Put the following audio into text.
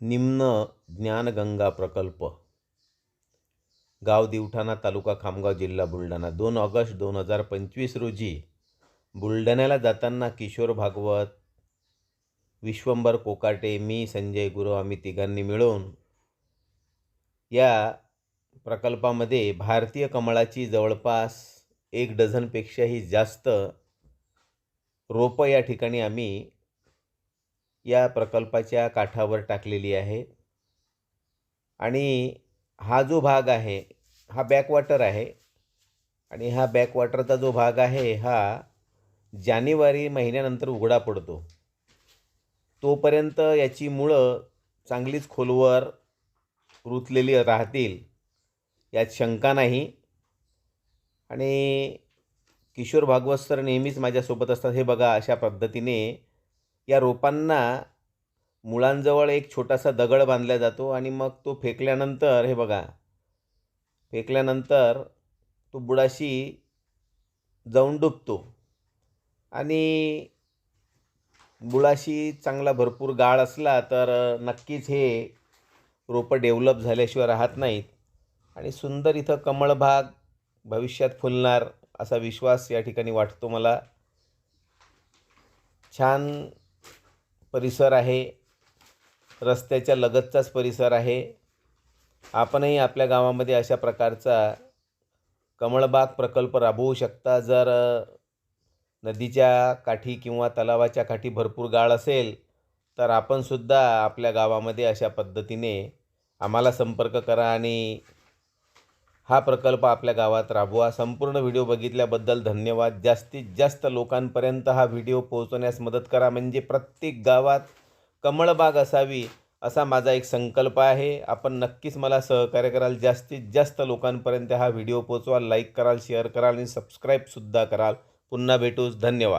निम्न ज्ञानगंगा प्रकल्प. गाव दिवठाणा तालुका खामगाव जिल्हा बुलढाणा. दोन ऑगस्ट दोन हजार पंचवीस रोजी बुलढाण्याला जाताना किशोर भागवत विश्वंभर कोकाटे मी संजय गुरु आम्ही तिघांनी मिळून या प्रकल्पामध्ये भारतीय कमळाची जवळपास एक डझनपेक्षाही जास्त रोपं या ठिकाणी आम्ही या प्रकल्पाच्या काठावर टाकलेली आहे. आणि हा जो भाग आहे हा बॅकवॉटर आहे. आणि हा बॅकवॉटरचा जो भाग आहे हा जानेवारी महिन्यानंतर उघडा पडतो. तोपर्यंत याची मुळं चांगलीच खोलवर रुतलेली राहतील यात शंका नाही. आणि किशोर भागवत सर नेहमीच माझ्यासोबत असतात हे बघा अशा पद्धतीने या रोपांना मुळांजवळ एक छोटासा दगड बांधला जातो आणि मग तो फेकल्यानंतर हे बघा फेकल्यानंतर तो बुडाशी जाऊन डुबतो. आणि बुळाशी चांगला भरपूर गाळ असला तर नक्कीच हे रोपं डेव्हलप झाल्याशिवाय राहत नाहीत. आणि सुंदर इथं कमळबाग भविष्यात फुलणार असा विश्वास या ठिकाणी वाटतो मला. छान परिसर आहे. रस्त्याच्या लगतचाच परिसर आहे. आपणही आपल्या गावामध्ये अशा प्रकारचा कमळबाग प्रकल्प राबवू शकता. जर नदीच्या काठी किंवा तलावाच्या काठी भरपूर गाळ असेल तर आपणसुद्धा आपल्या गावामध्ये अशा पद्धतीने आम्हाला संपर्क करा आणि हा प्रकल्प आपल्या गावात राबवा. संपूर्ण व्हिडिओ बघितल्याबद्दल धन्यवाद. जास्तीत जास्त लोकांपर्यंत हा व्हिडिओ पोहोचवण्यास मदत करा. म्हणजे प्रत्येक गावात कमळबाग असावी असा माझा एक संकल्प आहे. आपण नक्कीच मला सहकार्य कराल. जास्तीत जास्त लोकांपर्यंत हा व्हिडिओ पोचवाल लाईक कराल शेअर कराल आणि सबस्क्राईबसुद्धा कराल. पुन्हा भेटूच. धन्यवाद.